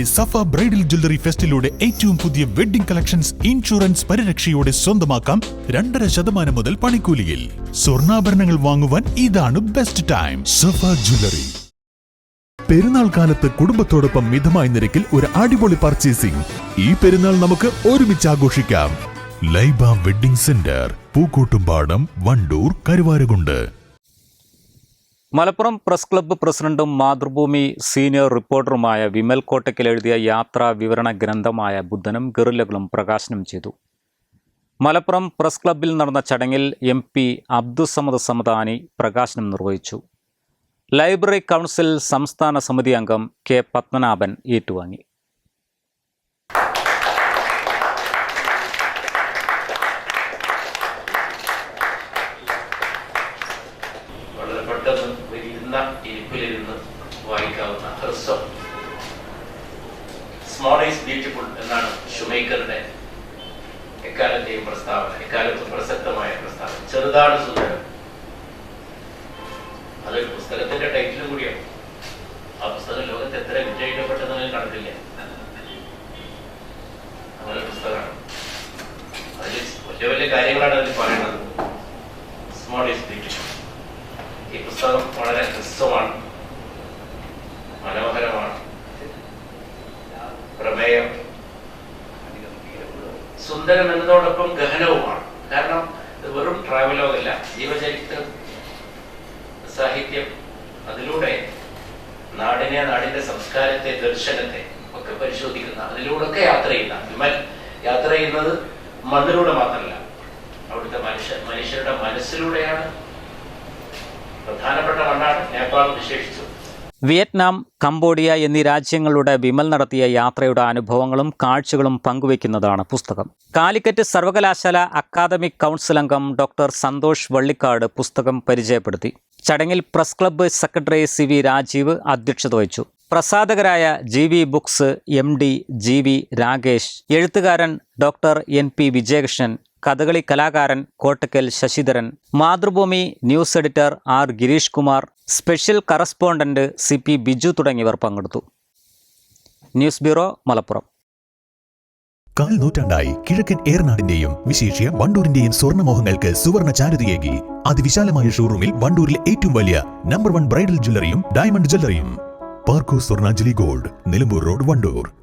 സഫ bridal jewellery ഫെസ്റ്റിലൂടെ ഏറ്റവും പുതിയ wedding collections insurance പരിരക്ഷയോടെ സ്വന്തമാക്കാം രണ്ടര ശതമാനം മുതൽ പണിക്കൂലിയിൽ. സ്വർണാഭരണങ്ങൾ വാങ്ങുവാൻ ഇതാണ് ബെസ്റ്റ് ടൈം സഫ ജ്വല്ലറി. പെരുന്നാൾ കാലത്ത് കുടുംബത്തോടൊപ്പം മിതമായ നിരക്കിൽ ഒരു അടിപൊളി പർച്ചേസിംഗ് ഈ പെരുന്നാൾ നമുക്ക് ഒരുമിച്ച് ആഘോഷിക്കാം. Laiba wedding centre Pookkottumpadam Wandoor Karuvarakundu. Malappuram press club പ്രസിഡന്റും മാതൃഭൂമി സീനിയർ റിപ്പോർട്ടറുമായ വിമൽ കോട്ടയ്ക്കൽ എഴുതിയ യാത്രാ വിവരണ ഗ്രന്ഥമായ ബുദ്ധനും ഗറില്ലകളും പ്രകാശനം ചെയ്തു. മലപ്പുറം പ്രസ് ക്ലബ്ബിൽ നടന്ന ചടങ്ങിൽ എം പി അബ്ദുസമദ് സമദാനി പ്രകാശനം നിർവഹിച്ചു. ലൈബ്രറി കൗൺസിൽ സംസ്ഥാന സമിതി അംഗം കെ പത്മനാഭൻ ഏറ്റുവാങ്ങി വളരെ പെട്ടെന്ന് ഒരു ഇരുന്ന ഇരിപ്പിലിരുന്ന് വായിക്കാവുന്ന ഹ്രസ്വം. സ്മോൾ ഈസ് ബ്യൂട്ടിഫുൾ എന്നാണ് ഷുമേക്കറുടെ എക്കാലത്തെയും പ്രസ്താവന എക്കാലത്തും പ്രസക്തമായ പ്രസ്താവന. ചെറുതാണ് സുന്ദരം. അതൊരു പുസ്തകത്തിന്റെ ടൈറ്റിലും കൂടിയാണ്. ആ പുസ്തകം ലോകത്ത് എത്ര വിജയിക്കപ്പെട്ടതെന്ന് കണക്കില്ല അങ്ങനെ പുസ്തകമാണ്. അതിൽ വലിയ വലിയ കാര്യങ്ങളാണ് അതിൽ പറയുന്നത്. സ്മോൾ ഈസ് ബ്യൂട്ടിഫുൾ ഈ പുസ്തകം വളരെ ഹ്രസ്വമാണ്. സുന്ദരം എന്നതോടൊപ്പം ഗഹനവുമാണ്. കാരണം ഇത് വെറും ട്രാവലോഗല്ല ജീവചരിത്രം സാഹിത്യം അതിലൂടെ നാടിനെ നാടിന്റെ സംസ്കാരത്തെ ദർശനത്തെ ഒക്കെ പരിശോധിക്കുന്ന അതിലൂടെ ഒക്കെ യാത്ര ചെയ്യുന്ന വിമൽ യാത്ര ചെയ്യുന്നത് മണ്ണിലൂടെ മാത്രമല്ല. അവിടുത്തെ മനുഷ്യ മനുഷ്യരുടെ മനസ്സിലൂടെയാണ്. പ്രധാനപ്പെട്ട മണ്ണാണ് നേപ്പാൾ വിശേഷിച്ചു വിയറ്റ്നാം കംബോഡിയ എന്നീ രാജ്യങ്ങളുടെ വിമൽ നടത്തിയ യാത്രയുടെ അനുഭവങ്ങളും കാഴ്ചകളും പങ്കുവയ്ക്കുന്നതാണ് പുസ്തകം. കാലിക്കറ്റ് സർവകലാശാല അക്കാദമിക് കൗൺസിൽ അംഗം ഡോക്ടർ സന്തോഷ് വള്ളിക്കാട് പുസ്തകം പരിചയപ്പെടുത്തി. ചടങ്ങിൽ press club secretary C V Rajeev അധ്യക്ഷത വഹിച്ചു. പ്രസാധകരായ G V books M D G V Rakesh എഴുത്തുകാരൻ doctor N P Vijayakrishnan Kathakali കലാകാരൻ Kottakkal Sasidharan. Mathrubhumi news editor R Girish Kumar. Special correspondent C P Biju തുടങ്ങിയവർ പങ്കെടുത്തു. News bureau Malappuram. കാൽ നൂറ്റാണ്ടായി കിഴക്കൻ ഏറനാടിന്റെയും വിശേഷ്യ വണ്ടൂരിന്റെയും സ്വർണമോഹങ്ങൾക്ക് സുവർണ ചാരുതയേകി അതിവിശാലമായ ഷോറൂമിൽ വണ്ടൂരിലെ ഏറ്റവും വലിയ നമ്പർ വൺ ബ്രൈഡൽ ജ്വല്ലറിയും diamond ജ്വല്ലറിയും. Parco Swarnanjali gold Nilambur road Wandoor.